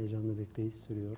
Heyecanlı bekleyiş sürüyor.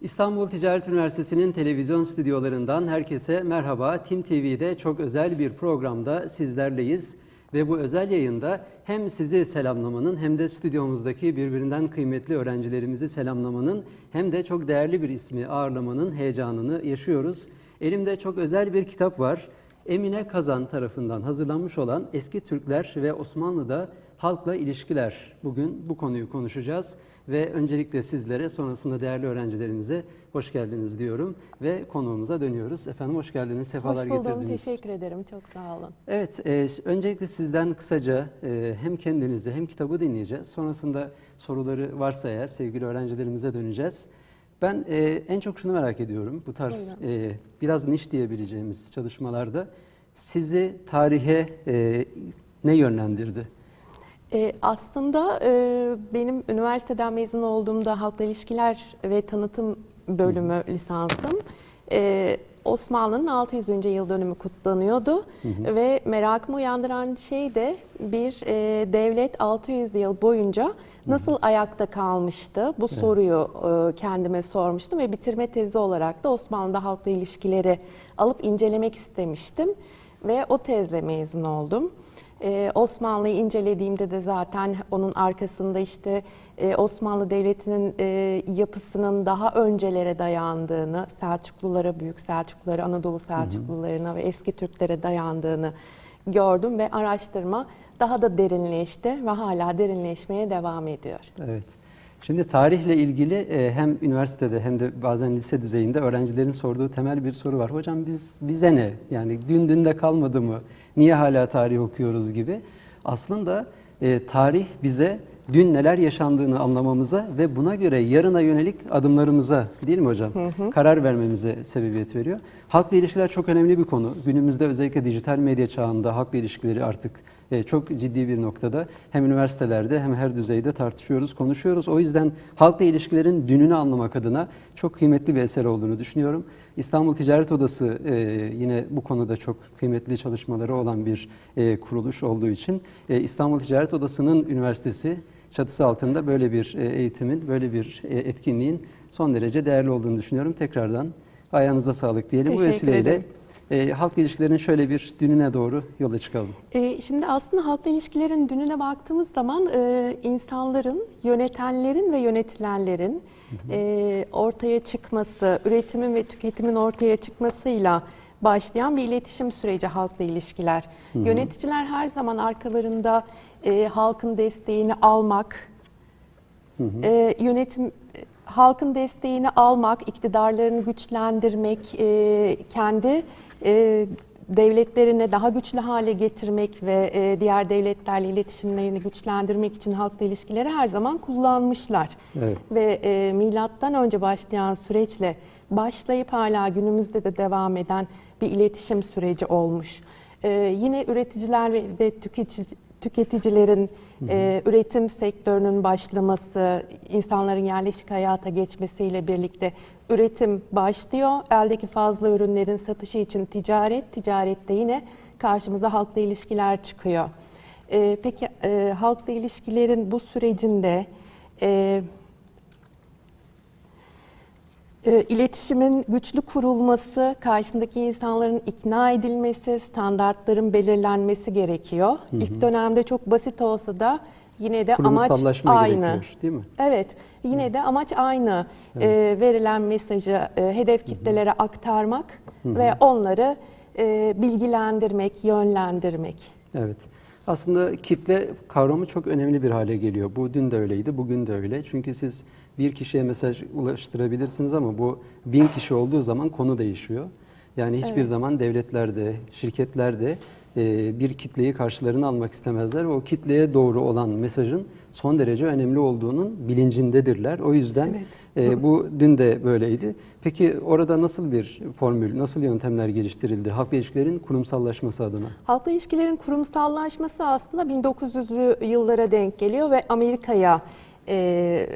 İstanbul Ticaret Üniversitesi'nin televizyon stüdyolarından herkese merhaba. Tim TV'de çok özel bir programda sizlerleyiz ve bu özel yayında hem sizi selamlamanın hem de stüdyomuzdaki birbirinden kıymetli öğrencilerimizi selamlamanın hem de çok değerli bir ismi ağırlamanın heyecanını yaşıyoruz. Elimde çok özel bir kitap var. Emine Kazan tarafından hazırlanmış olan Eski Türkler ve Osmanlı'da Halkla İlişkiler. Bugün bu konuyu konuşacağız ve öncelikle sizlere sonrasında değerli öğrencilerimize hoş geldiniz diyorum ve konuğumuza dönüyoruz. Efendim hoş geldiniz, sefalar Hoş buldum, getirdiniz. teşekkür ederim. Çok sağ olun. Evet, e, öncelikle sizden kısaca e, hem kendinizi hem kitabı dinleyeceğiz. Sonrasında soruları varsa eğer sevgili öğrencilerimize döneceğiz. Ben e, en çok şunu merak ediyorum. Bu tarz e, biraz niş diyebileceğimiz çalışmalarda sizi tarihe e, ne yönlendirdi? Ee, aslında e, benim üniversiteden mezun olduğumda halkla ilişkiler ve tanıtım bölümü lisansım. Ee, Osmanlı'nın 600. yıl dönümü kutlanıyordu ve merakımı uyandıran şey de bir e, devlet 600 yıl boyunca nasıl ayakta kalmıştı? Bu soruyu e, kendime sormuştum ve bitirme tezi olarak da Osmanlı'da halkla ilişkileri alıp incelemek istemiştim ve o tezle mezun oldum. Ee, Osmanlı'yı incelediğimde de zaten onun arkasında işte e, Osmanlı Devleti'nin e, yapısının daha öncelere dayandığını, Selçuklulara, Büyük Selçuklulara, Anadolu Selçuklularına ve eski Türklere dayandığını gördüm ve araştırma daha da derinleşti ve hala derinleşmeye devam ediyor. Evet. Şimdi tarihle ilgili e, hem üniversitede hem de bazen lise düzeyinde öğrencilerin sorduğu temel bir soru var. Hocam biz bize ne? Yani dün dünde kalmadı mı? Niye hala tarih okuyoruz gibi. Aslında e, tarih bize dün neler yaşandığını anlamamıza ve buna göre yarına yönelik adımlarımıza değil mi hocam? Karar vermemize sebebiyet veriyor. Halkla ilişkiler çok önemli bir konu. Günümüzde özellikle dijital medya çağında halkla ilişkileri artık e, çok ciddi bir noktada hem üniversitelerde hem her düzeyde tartışıyoruz, konuşuyoruz. O yüzden halkla ilişkilerin dününü anlamak adına çok kıymetli bir eser olduğunu düşünüyorum. İstanbul Ticaret Odası e, yine bu konuda çok kıymetli çalışmaları olan bir e, kuruluş olduğu için e, İstanbul Ticaret Odası'nın üniversitesi çatısı altında böyle bir eğitimin, böyle bir etkinliğin son derece değerli olduğunu düşünüyorum. Tekrardan ayağınıza sağlık diyelim. Bu Teşekkür vesileyle ederim. E, halk ilişkilerinin şöyle bir dününe doğru yola çıkalım. Ee, Şimdi aslında halkla ilişkilerin dününe baktığımız zaman e, insanların, yönetenlerin ve yönetilenlerin e, ortaya çıkması, üretimin ve tüketimin ortaya çıkmasıyla başlayan bir iletişim süreci halkla ilişkiler. Yöneticiler her zaman arkalarında e, halkın desteğini almak, e, yönetim halkın desteğini almak, iktidarlarını güçlendirmek, e, kendi e, devletlerini daha güçlü hale getirmek ve e, diğer devletlerle iletişimlerini güçlendirmek için halkla ilişkileri her zaman kullanmışlar. Evet. Ve e, milattan önce başlayan süreçle başlayıp hala günümüzde de devam eden bir iletişim süreci olmuş. E, yine üreticiler ve, ve tüketici, tüketicilerin e, üretim sektörünün başlaması, insanların yerleşik hayata geçmesiyle birlikte üretim başlıyor. Eldeki fazla ürünlerin satışı için ticaret, ticarette yine karşımıza halkla ilişkiler çıkıyor. E, peki e, halkla ilişkilerin bu sürecinde e, e, iletişimin güçlü kurulması, karşısındaki insanların ikna edilmesi, standartların belirlenmesi gerekiyor. İlk dönemde çok basit olsa da yine de amaç aynı. gerekiyor değil mi? Evet, yine de amaç aynı. E, verilen mesajı e, hedef kitlelere aktarmak ve onları e, bilgilendirmek, yönlendirmek. Evet. Aslında kitle kavramı çok önemli bir hale geliyor. Bu dün de öyleydi, bugün de öyle. Çünkü siz bir kişiye mesaj ulaştırabilirsiniz ama bu bin kişi olduğu zaman konu değişiyor. Yani hiçbir zaman devletlerde, şirketlerde bir kitleyi karşılarına almak istemezler. O kitleye doğru olan mesajın son derece önemli olduğunun bilincindedirler. O yüzden e, bu dün de böyleydi. Peki orada nasıl bir formül, nasıl yöntemler geliştirildi halkla ilişkilerin kurumsallaşması adına? Halkla ilişkilerin kurumsallaşması aslında 1900'lü yıllara denk geliyor ve Amerika'ya e,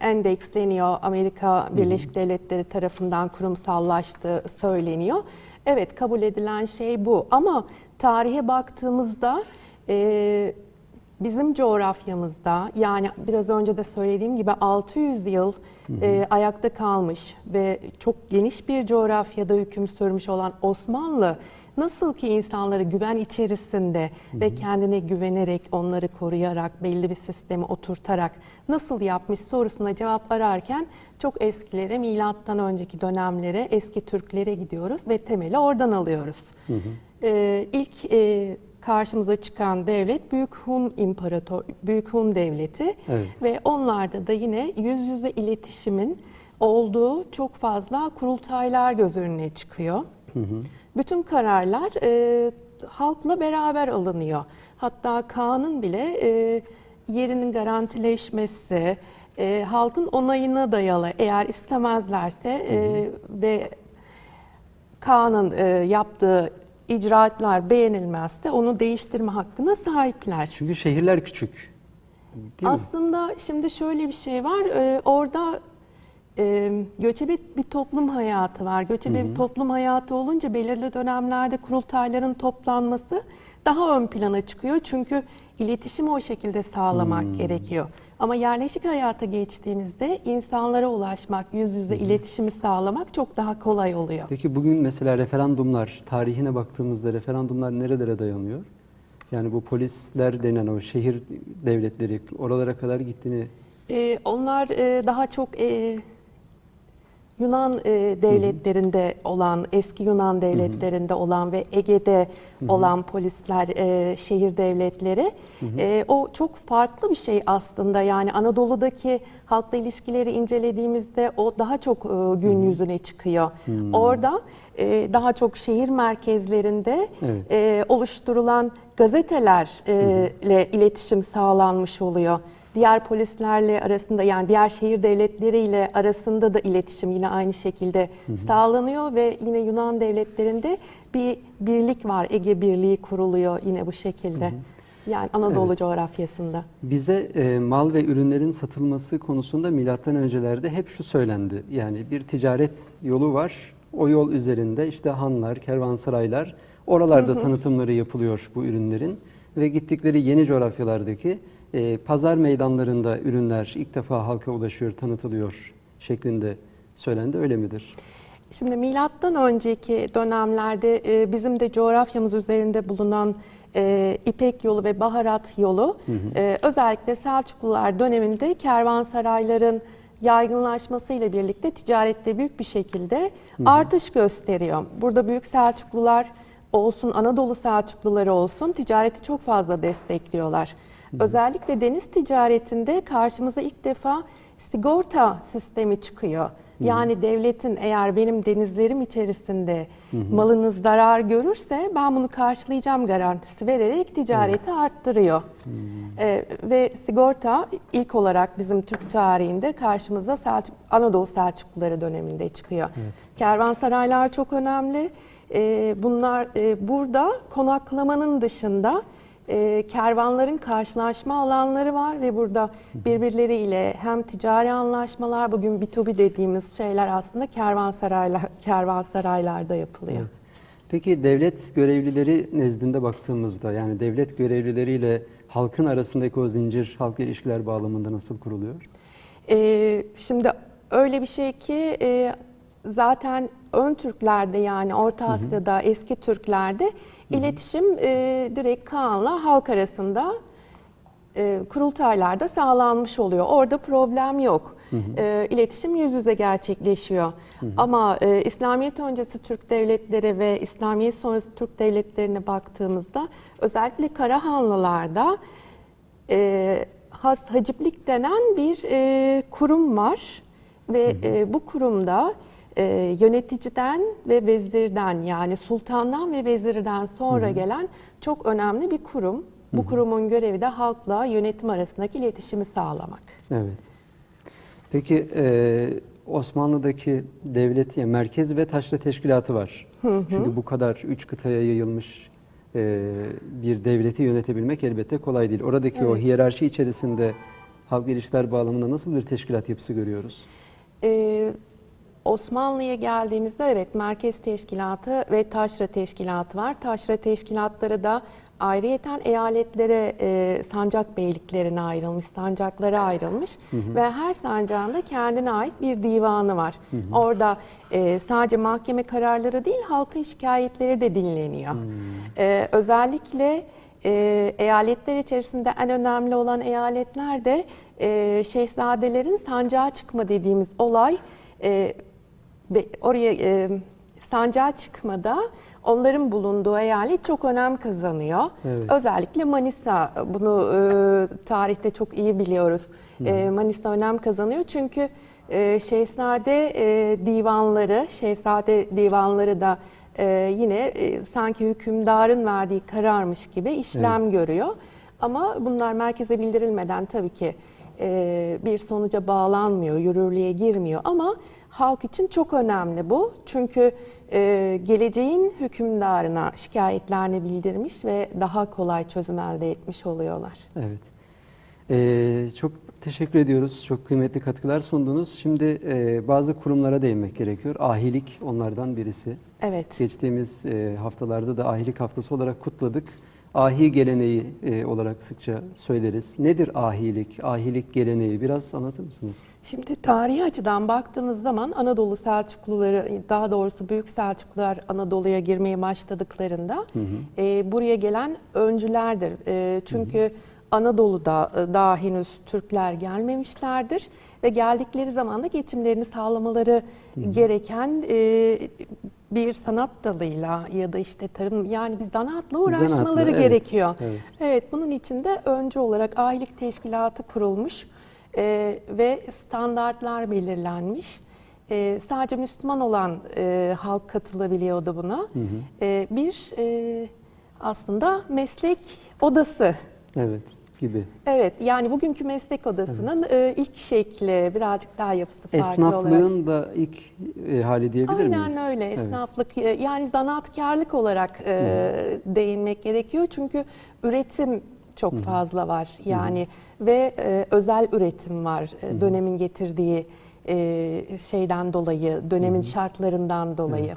endeksleniyor. Amerika Birleşik Devletleri tarafından kurumsallaştığı söyleniyor. Evet kabul edilen şey bu. Ama tarihe baktığımızda e, bizim coğrafyamızda yani biraz önce de söylediğim gibi 600 yıl e, ayakta kalmış ve çok geniş bir coğrafyada hüküm sürmüş olan Osmanlı nasıl ki insanları güven içerisinde ve kendine güvenerek onları koruyarak belli bir sistemi oturtarak nasıl yapmış sorusuna cevap ararken çok eskilere milattan önceki dönemlere eski Türklere gidiyoruz ve temeli oradan alıyoruz. Ee, ilk e, karşımıza çıkan devlet Büyük Hun İmparator Büyük Hun Devleti Evet. ve onlarda da yine yüz yüze iletişimin olduğu çok fazla kurultaylar göz önüne çıkıyor. Bütün kararlar e, halkla beraber alınıyor. Hatta Kaan'ın bile e, yerinin garantileşmesi, e, halkın onayına dayalı eğer istemezlerse e, ve Kaan'ın e, yaptığı icraatlar beğenilmezse onu değiştirme hakkına sahipler. Çünkü şehirler küçük. Değil mi? Aslında şimdi şöyle bir şey var. Ee, orada e, göçebe bir toplum hayatı var. Göçebe bir toplum hayatı olunca belirli dönemlerde kurultayların toplanması daha ön plana çıkıyor. Çünkü iletişimi o şekilde sağlamak gerekiyor. Ama yerleşik hayata geçtiğimizde insanlara ulaşmak, yüz yüze iletişimi sağlamak çok daha kolay oluyor. Peki bugün mesela referandumlar, tarihine baktığımızda referandumlar nerelere dayanıyor? Yani bu polisler denen o şehir devletleri oralara kadar gittiğini Ee, onlar e, daha çok e, Yunan e, devletlerinde olan, eski Yunan devletlerinde olan ve Ege'de olan polisler, e, şehir devletleri. E, o çok farklı bir şey aslında. Yani Anadolu'daki halkla ilişkileri incelediğimizde o daha çok e, gün yüzüne çıkıyor. Orada e, daha çok şehir merkezlerinde Evet. e, oluşturulan gazetelerle iletişim sağlanmış oluyor. Diğer polislerle arasında yani diğer şehir devletleriyle arasında da iletişim yine aynı şekilde sağlanıyor ve yine Yunan devletlerinde bir birlik var. Ege Birliği kuruluyor yine bu şekilde. Yani Anadolu Evet. coğrafyasında. Bize e, mal ve ürünlerin satılması konusunda milattan öncelerde hep şu söylendi. Yani bir ticaret yolu var. O yol üzerinde işte hanlar, kervansaraylar, oralarda tanıtımları yapılıyor bu ürünlerin ve gittikleri yeni coğrafyalardaki e, pazar meydanlarında ürünler ilk defa halka ulaşıyor, tanıtılıyor şeklinde söylendi. Öyle midir? Şimdi milattan önceki dönemlerde e, bizim de coğrafyamız üzerinde bulunan e, İpek yolu ve baharat yolu e, özellikle Selçuklular döneminde kervansarayların yaygınlaşmasıyla birlikte ticarette büyük bir şekilde artış gösteriyor. Burada büyük Selçuklular olsun, Anadolu Selçukluları olsun ticareti çok fazla destekliyorlar. Özellikle deniz ticaretinde karşımıza ilk defa sigorta sistemi çıkıyor. Yani devletin eğer benim denizlerim içerisinde malınız zarar görürse ben bunu karşılayacağım garantisi vererek ticareti arttırıyor. Ee, ve sigorta ilk olarak bizim Türk tarihinde karşımıza Selçuk, Anadolu Selçukluları döneminde çıkıyor. Kervansaraylar çok önemli. Ee, bunlar e, burada konaklamanın dışında e, kervanların karşılaşma alanları var ve burada birbirleriyle hem ticari anlaşmalar bugün B2B dediğimiz şeyler aslında kervansaraylar kervansaraylarda yapılıyor. Evet. Peki devlet görevlileri nezdinde baktığımızda yani devlet görevlileriyle halkın arasındaki o zincir halk ilişkiler bağlamında nasıl kuruluyor? Ee, şimdi öyle bir şey ki e, zaten ön Türklerde yani Orta Asya'da eski Türklerde iletişim e, direkt Kaan'la halk arasında e, kurultaylarda sağlanmış oluyor. Orada problem yok. E, iletişim yüz yüze gerçekleşiyor. Ama e, İslamiyet öncesi Türk devletleri ve İslamiyet sonrası Türk devletlerine baktığımızda özellikle Karahanlılarda e, has haciplik denen bir e, kurum var ve e, bu kurumda e, yöneticiden ve vezirden yani sultandan ve vezirden sonra gelen çok önemli bir kurum. Bu kurumun görevi de halkla yönetim arasındaki iletişimi sağlamak. Evet. Peki e, Osmanlı'daki devlet, yani merkez ve taşra teşkilatı var. Çünkü bu kadar üç kıtaya yayılmış e, bir devleti yönetebilmek elbette kolay değil. Oradaki o hiyerarşi içerisinde halk ilişkiler bağlamında nasıl bir teşkilat yapısı görüyoruz? Ee, Osmanlı'ya geldiğimizde evet Merkez Teşkilatı ve Taşra Teşkilatı var. Taşra Teşkilatları da ayrıyeten eyaletlere, e, sancak beyliklerine ayrılmış, sancaklara ayrılmış ve her sancağın da kendine ait bir divanı var. Orada e, sadece mahkeme kararları değil, halkın şikayetleri de dinleniyor. E, özellikle e, eyaletler içerisinde en önemli olan eyaletler de e, şehzadelerin sancağa çıkma dediğimiz olay e, oraya e, sancağa çıkmada onların bulunduğu eyalet çok önem kazanıyor. Evet. Özellikle Manisa bunu e, tarihte çok iyi biliyoruz. E, Manisa önem kazanıyor çünkü e, şehzade e, divanları, şehzade divanları da e, yine e, sanki hükümdarın verdiği kararmış gibi işlem görüyor. Ama bunlar merkeze bildirilmeden tabii ki e, bir sonuca bağlanmıyor, yürürlüğe girmiyor ama halk için çok önemli bu. Çünkü e, geleceğin hükümdarına şikayetlerini bildirmiş ve daha kolay çözüm elde etmiş oluyorlar. Evet. Ee, çok teşekkür ediyoruz. Çok kıymetli katkılar sundunuz. Şimdi e, bazı kurumlara değinmek gerekiyor. Ahilik onlardan birisi. Evet. Geçtiğimiz e, haftalarda da ahilik haftası olarak kutladık. Ahi geleneği e, olarak sıkça söyleriz. Nedir ahilik? Ahilik geleneği biraz anlatır mısınız? Şimdi tarihi açıdan baktığımız zaman Anadolu Selçukluları, daha doğrusu Büyük Selçuklular Anadolu'ya girmeye başladıklarında e, buraya gelen öncülerdir. E, çünkü Anadolu'da e, daha henüz Türkler gelmemişlerdir ve geldikleri zaman da geçimlerini sağlamaları gereken e, bir sanat dalıyla ya da işte tarım yani bir zanaatla uğraşmaları Zanaatla, evet, gerekiyor. evet. Evet, bunun için de önce olarak ahilik teşkilatı kurulmuş e, ve standartlar belirlenmiş. E, sadece Müslüman olan e, halk katılabiliyordu buna. E, bir e, aslında meslek odası. Evet gibi. Evet, yani bugünkü meslek odasının e, ilk şekli birazcık daha yapısı farklı olarak. Esnaflığın da ilk e, hali diyebilir Aynen miyiz? öyle. Evet. Esnaflık e, yani zanaatkarlık olarak e, değinmek gerekiyor. Çünkü üretim çok fazla var. Yani ve e, özel üretim var. E, dönemin getirdiği şeyden dolayı, dönemin şartlarından dolayı.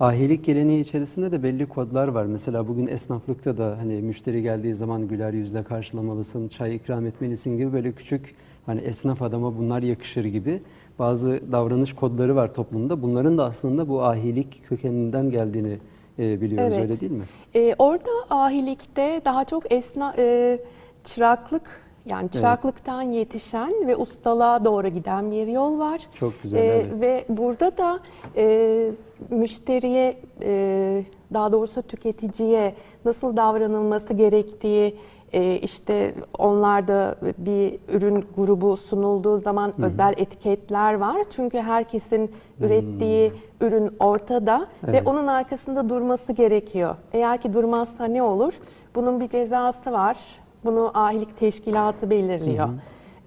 Ahilik geleneği içerisinde de belli kodlar var. Mesela bugün esnaflıkta da hani müşteri geldiği zaman güler yüzle karşılamalısın, çay ikram etmelisin gibi böyle küçük hani esnaf adama bunlar yakışır gibi bazı davranış kodları var toplumda. Bunların da aslında bu ahilik kökeninden geldiğini e, biliyoruz Evet. öyle değil mi? E, orada ahilikte daha çok esna e, çıraklık yani çıraklıktan yetişen ve ustalığa doğru giden bir yol var. Çok güzel, E, evet. Ve burada da e, müşteriye e, daha doğrusu tüketiciye nasıl davranılması gerektiği e, işte onlarda bir ürün grubu sunulduğu zaman özel etiketler var. Çünkü herkesin ürettiği ürün ortada ve Evet. onun arkasında durması gerekiyor. Eğer ki durmazsa ne olur? Bunun bir cezası var. Bunu ahilik teşkilatı belirliyor.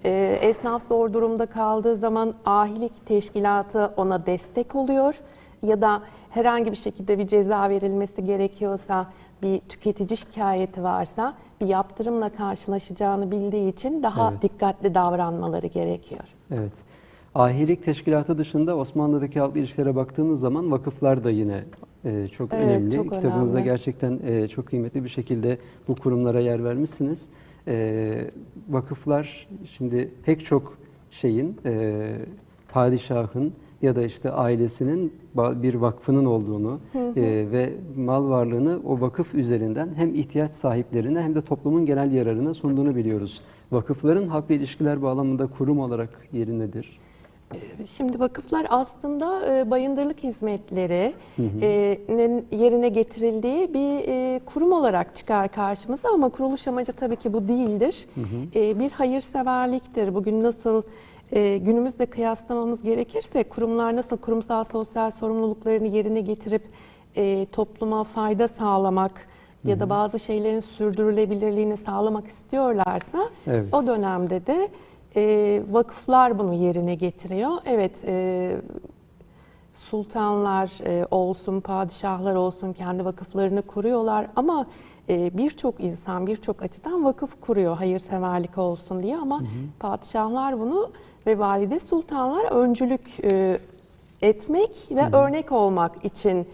Ee, esnaf zor durumda kaldığı zaman ahilik teşkilatı ona destek oluyor ya da herhangi bir şekilde bir ceza verilmesi gerekiyorsa bir tüketici şikayeti varsa bir yaptırımla karşılaşacağını bildiği için daha Evet. dikkatli davranmaları gerekiyor. Evet. Ahilik teşkilatı dışında Osmanlı'daki halk ilişkilere baktığımız zaman vakıflar da yine e, çok Evet, önemli. çok Kitabınızda önemli. gerçekten e, çok kıymetli bir şekilde bu kurumlara yer vermişsiniz. E, vakıflar şimdi pek çok şeyin e, padişahın ya da işte ailesinin bir vakfının olduğunu e, ve mal varlığını o vakıf üzerinden hem ihtiyaç sahiplerine hem de toplumun genel yararına sunduğunu biliyoruz. Vakıfların halkla ilişkiler bağlamında kurum olarak yeri nedir? Şimdi vakıflar aslında e, bayındırlık hizmetlerinin yerine getirildiği bir e, kurum olarak çıkar karşımıza ama kuruluş amacı tabii ki bu değildir. E, Bir hayırseverliktir. Bugün nasıl e, günümüzle kıyaslamamız gerekirse kurumlar nasıl kurumsal sosyal sorumluluklarını yerine getirip e, topluma fayda sağlamak ya da bazı şeylerin sürdürülebilirliğini sağlamak istiyorlarsa Evet. o dönemde de e, vakıflar bunu yerine getiriyor. Evet, e, sultanlar e, olsun, padişahlar olsun kendi vakıflarını kuruyorlar ama e, birçok insan birçok açıdan vakıf kuruyor hayırseverlik olsun diye ama padişahlar bunu ve valide sultanlar öncülük e, etmek ve örnek olmak için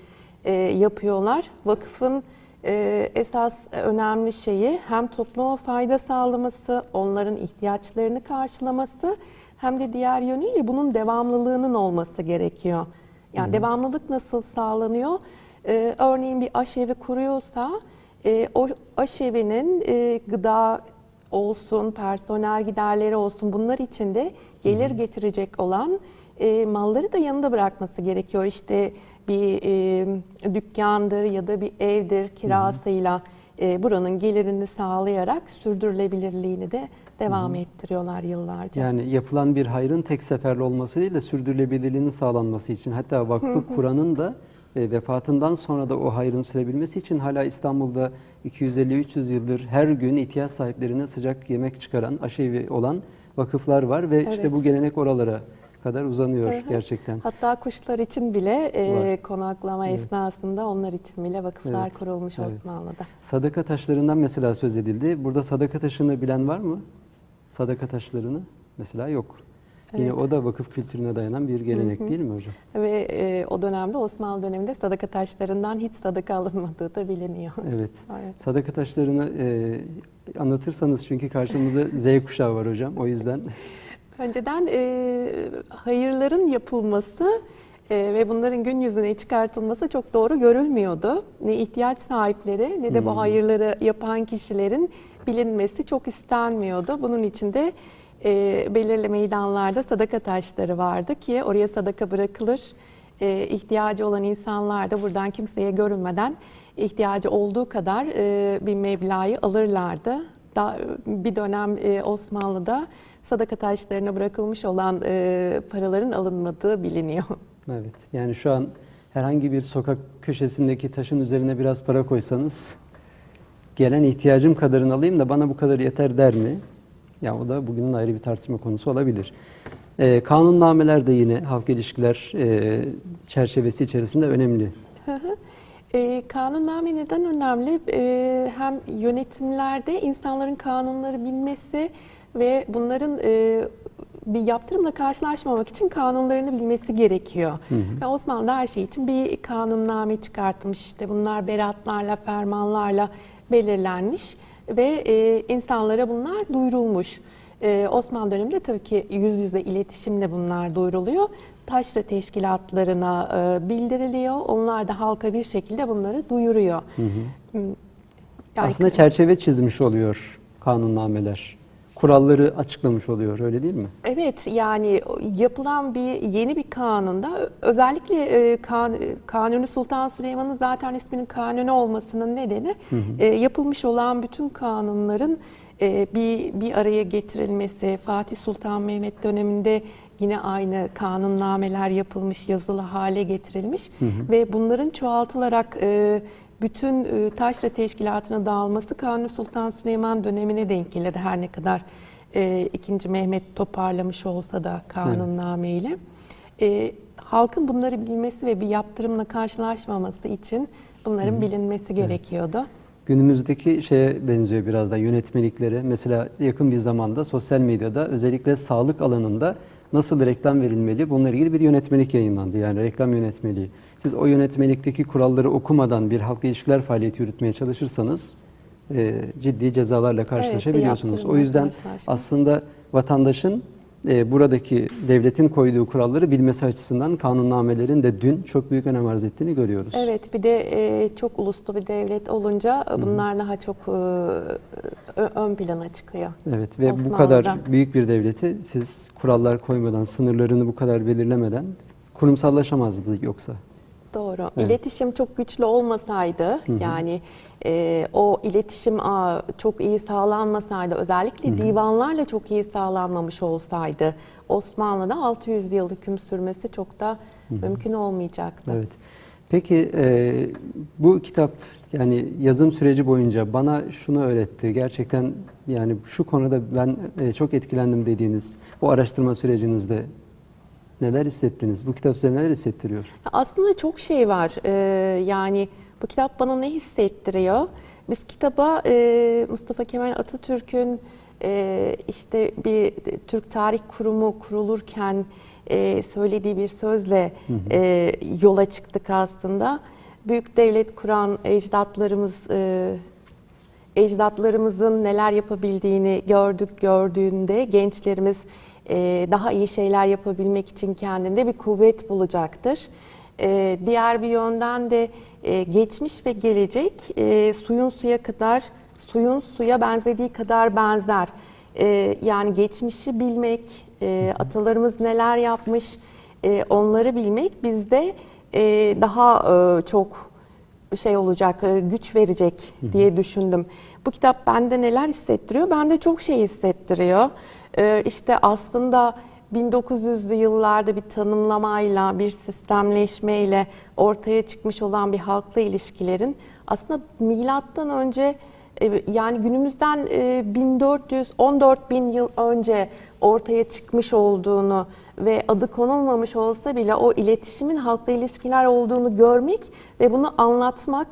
e, yapıyorlar. Vakıfın e, esas önemli şeyi hem topluma fayda sağlaması, onların ihtiyaçlarını karşılaması hem de diğer yönüyle bunun devamlılığının olması gerekiyor. Yani devamlılık nasıl sağlanıyor? E, örneğin bir aşevi kuruyorsa e, o aşevinin e, gıda olsun, personel giderleri olsun bunlar için de gelir getirecek olan e, malları da yanında bırakması gerekiyor. İşte bir e, dükkandır ya da bir evdir kirasıyla e, buranın gelirini sağlayarak sürdürülebilirliğini de devam ettiriyorlar yıllarca. Yani yapılan bir hayrın tek seferli olması değil de sürdürülebilirliğinin sağlanması için hatta vakfı kuranın da e, vefatından sonra da o hayrın sürebilmesi için hala İstanbul'da 250-300 yıldır her gün ihtiyaç sahiplerine sıcak yemek çıkaran, aşevi olan vakıflar var ve işte Evet. bu gelenek oralara kadar uzanıyor Hı hı. gerçekten. Hatta kuşlar için bile e, Var. konaklama Evet. esnasında onlar için bile vakıflar Evet, kurulmuş evet. Osmanlı'da. Sadaka taşlarından mesela söz edildi. Burada sadaka taşını bilen var mı? Sadaka taşlarını mesela yok. Yine Evet. o da vakıf kültürüne dayanan bir gelenek Hı hı. değil mi hocam? Ve e, o dönemde Osmanlı döneminde sadaka taşlarından hiç sadaka alınmadığı da biliniyor. Evet. Evet. Sadaka taşlarını e, anlatırsanız çünkü karşımızda Z kuşağı var hocam. O yüzden Önceden e, hayırların yapılması e, ve bunların gün yüzüne çıkartılması çok doğru görülmüyordu. Ne ihtiyaç sahipleri ne de Hmm. bu hayırları yapan kişilerin bilinmesi çok istenmiyordu. Bunun için de e, belirli meydanlarda sadaka taşları vardı ki oraya sadaka bırakılır. E, ihtiyacı olan insanlar da buradan kimseye görünmeden ihtiyacı olduğu kadar e, bir meblağı alırlardı. Da, bir dönem e, Osmanlı'da sadaka taşlarına bırakılmış olan e, paraların alınmadığı biliniyor. evet yani şu an herhangi bir sokak köşesindeki taşın üzerine biraz para koysanız gelen ihtiyacım kadarını alayım da bana bu kadar yeter der mi? Ya o da bugünün ayrı bir tartışma konusu olabilir. Ee, kanunnameler de yine halk ilişkiler e, çerçevesi içerisinde önemli. E, kanunname neden önemli? E, hem yönetimlerde insanların kanunları bilmesi ve bunların e, bir yaptırımla karşılaşmamak için kanunlarını bilmesi gerekiyor. Ve Osmanlı'da her şey için bir kanunname çıkartılmış. İşte bunlar beratlarla, fermanlarla belirlenmiş ve e, insanlara bunlar duyurulmuş. Ee, Osmanlı döneminde tabii ki yüz yüze iletişimle bunlar duyuruluyor. Taşra teşkilatlarına e, bildiriliyor. Onlar da halka bir şekilde bunları duyuruyor. Hmm, yani Aslında çerçeve çizmiş oluyor kanunnameler. Kuralları açıklamış oluyor öyle değil mi? Evet yani yapılan bir yeni bir kanunda özellikle e, kan, Kanuni Sultan Süleyman'ın zaten isminin kanuni olmasının nedeni e, yapılmış olan bütün kanunların e, bir bir araya getirilmesi. Fatih Sultan Mehmet döneminde yine aynı kanunnameler yapılmış, yazılı hale getirilmiş ve bunların çoğaltılarak e, bütün e, taşra teşkilatına dağılması Kanuni Sultan Süleyman dönemine denk gelir her ne kadar e, 2. Mehmet toparlamış olsa da kanunnameyle. E, halkın bunları bilmesi ve bir yaptırımla karşılaşmaması için bunların bilinmesi gerekiyordu. Günümüzdeki şeye benziyor biraz da yönetmeliklere. Mesela yakın bir zamanda sosyal medyada özellikle sağlık alanında nasıl reklam verilmeli bununla ilgili bir yönetmelik yayınlandı. Yani reklam yönetmeliği. Siz o yönetmelikteki kuralları okumadan bir halk ilişkiler faaliyeti yürütmeye çalışırsanız e, ciddi cezalarla karşılaşabiliyorsunuz. o yaptırımla yüzden aslında vatandaşın e, buradaki devletin koyduğu kuralları bilmesi açısından kanunnamelerin de dün çok büyük önem arz ettiğini görüyoruz. Evet bir de e, çok uluslu bir devlet olunca e, bunlar daha çok e, ön plana çıkıyor. Evet ve bu Osmanlı'da. kadar büyük bir devleti siz kurallar koymadan, sınırlarını bu kadar belirlemeden kurumsallaşamazdı yoksa. Doğru. Evet. İletişim çok güçlü olmasaydı yani e, o iletişim ağı çok iyi sağlanmasaydı özellikle divanlarla çok iyi sağlanmamış olsaydı Osmanlı'da 600 yıl hüküm sürmesi çok da mümkün olmayacaktı. Evet. Peki e, bu kitap yani yazım süreci boyunca bana şunu öğretti. Gerçekten yani şu konuda ben e, çok etkilendim dediğiniz bu araştırma sürecinizde neler hissettiniz? Bu kitap size neler hissettiriyor? Aslında çok şey var. Ee, yani bu kitap bana ne hissettiriyor? Biz kitaba e, Mustafa Kemal Atatürk'ün e, işte bir Türk Tarih Kurumu kurulurken e, söylediği bir sözle e, yola çıktık aslında. Büyük devlet kuran ecdatlarımız e, ecdatlarımızın neler yapabildiğini gördük gördüğünde gençlerimiz e, daha iyi şeyler yapabilmek için kendinde bir kuvvet bulacaktır. E, diğer bir yönden de e, geçmiş ve gelecek suyun suya kadar, suyun suya benzediği kadar benzer. Yani geçmişi bilmek, atalarımız neler yapmış, onları bilmek bizde daha çok şey olacak, e, güç verecek diye düşündüm. Bu kitap bende neler hissettiriyor? Bende çok şey hissettiriyor. Ee, İşte aslında 1900'lü yıllarda bir tanımlamayla, bir sistemleşmeyle ortaya çıkmış olan bir halkla ilişkilerin aslında milattan önce e, yani günümüzden e, 1400 14 bin yıl önce ortaya çıkmış olduğunu ve adı konulmamış olsa bile o iletişimin halkla ilişkiler olduğunu görmek ve bunu anlatmak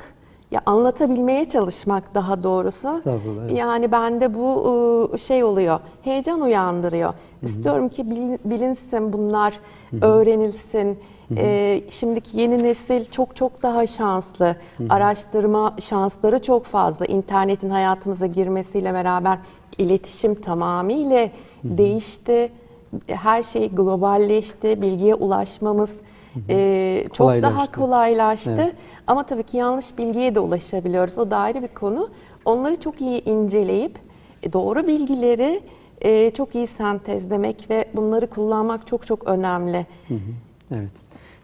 ya anlatabilmeye çalışmak daha doğrusu. Evet. Yani bende bu e, şey oluyor. Heyecan uyandırıyor. İstiyorum ki bilin- bilinsin bunlar, öğrenilsin. E, şimdiki yeni nesil çok çok daha şanslı. Araştırma şansları çok fazla. İnternetin hayatımıza girmesiyle beraber iletişim tamamıyla değişti. Her şey globalleşti. Bilgiye ulaşmamız e, çok daha Kolaylaştı. Evet. Ama tabii ki yanlış bilgiye de ulaşabiliyoruz. O da ayrı bir konu. Onları çok iyi inceleyip e, doğru bilgileri e, çok iyi sentezlemek ve bunları kullanmak çok çok önemli. Evet.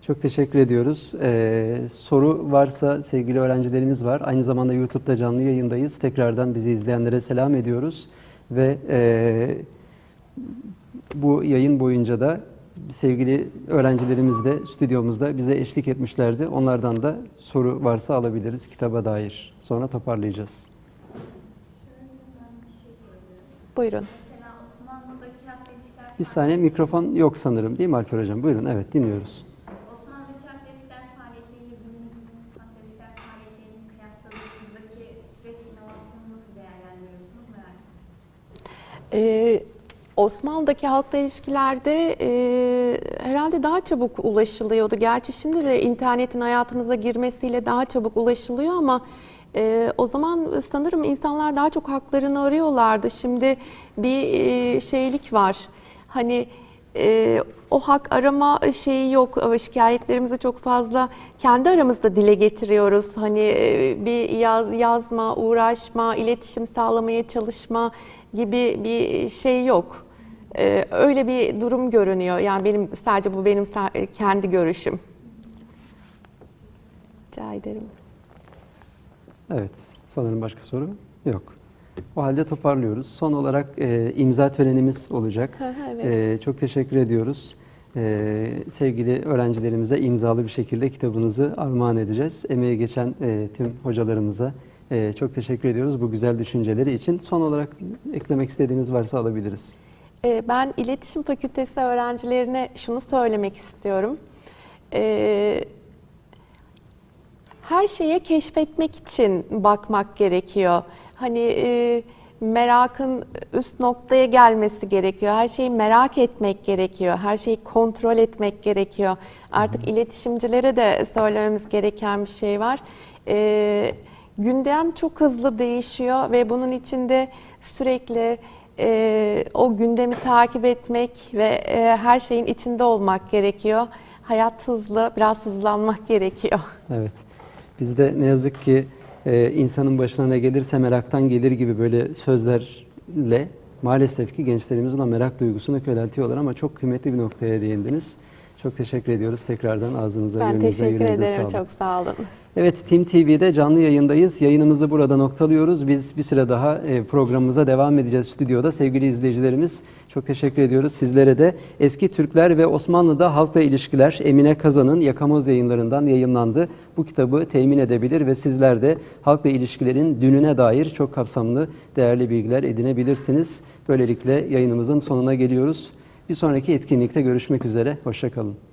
Çok teşekkür ediyoruz. Ee, soru varsa sevgili öğrencilerimiz var. Aynı zamanda YouTube'da canlı yayındayız. Tekrardan bizi izleyenlere selam ediyoruz. Ve e, bu yayın boyunca da sevgili öğrencilerimiz de stüdyomuzda bize eşlik etmişlerdi. Onlardan da soru varsa alabiliriz kitaba dair. Sonra toparlayacağız. Buyurun. Bir saniye mikrofon yok sanırım değil mi Alper Hocam? Buyurun evet dinliyoruz. Osmanlı'daki halkla ilişkiler faaliyetleriyle günümüzün halkla ilişkiler faaliyetlerini kıyasladığınızdaki süreç inovasyonu nasıl değerlendiriyorsunuz merak ettim. Ee, Osmanlı'daki halkla ilişkilerde e, herhalde daha çabuk ulaşılıyordu. Gerçi şimdi de internetin hayatımıza girmesiyle daha çabuk ulaşılıyor ama e, o zaman sanırım insanlar daha çok haklarını arıyorlardı. Şimdi bir e, şeylik var. Hani e, o hak arama şeyi yok. Şikayetlerimizi çok fazla kendi aramızda dile getiriyoruz. Hani e, bir yaz, yazma, uğraşma, iletişim sağlamaya çalışma gibi bir şey yok. E, öyle bir durum görünüyor. Yani benim sadece bu benim kendi görüşüm. Rica ederim. Evet, sanırım başka soru yok. O halde toparlıyoruz. Son olarak e, imza törenimiz olacak. Evet. E, çok teşekkür ediyoruz. E, sevgili öğrencilerimize imzalı bir şekilde kitabınızı armağan edeceğiz. Emeği geçen e, tüm hocalarımıza e, çok teşekkür ediyoruz bu güzel düşünceleri için. Son olarak eklemek istediğiniz varsa alabiliriz. Ee, Ben iletişim fakültesi öğrencilerine şunu söylemek istiyorum. Ee, Her şeye keşfetmek için bakmak gerekiyor. Hani e, merakın üst noktaya gelmesi gerekiyor. Her şeyi merak etmek gerekiyor. Her şeyi kontrol etmek gerekiyor. Artık iletişimcilere de söylememiz gereken bir şey var. Ee, Gündem çok hızlı değişiyor ve bunun içinde sürekli e, o gündemi takip etmek ve e, her şeyin içinde olmak gerekiyor. Hayat hızlı, biraz hızlanmak gerekiyor. Evet. Bizde ne yazık ki e, insanın başına ne gelirse meraktan gelir gibi böyle sözlerle maalesef ki gençlerimizin o merak duygusunu köreltiyorlar ama çok kıymetli bir noktaya değindiniz. Çok teşekkür ediyoruz tekrardan ağzınıza, Ben yüreğinize, teşekkür yüreğinize ederim. sağlık. Çok sağ olun. Evet, Tim TV'de canlı yayındayız. Yayınımızı burada noktalıyoruz. Biz bir süre daha e, programımıza devam edeceğiz stüdyoda. Sevgili izleyicilerimiz çok teşekkür ediyoruz sizlere de. Eski Türkler ve Osmanlı'da Halkla İlişkiler Emine Kazan'ın Yakamoz yayınlarından yayınlandı. Bu kitabı temin edebilir ve sizler de halkla ilişkilerin dününe dair çok kapsamlı değerli bilgiler edinebilirsiniz. Böylelikle yayınımızın sonuna geliyoruz. Bir sonraki etkinlikte görüşmek üzere. Hoşçakalın.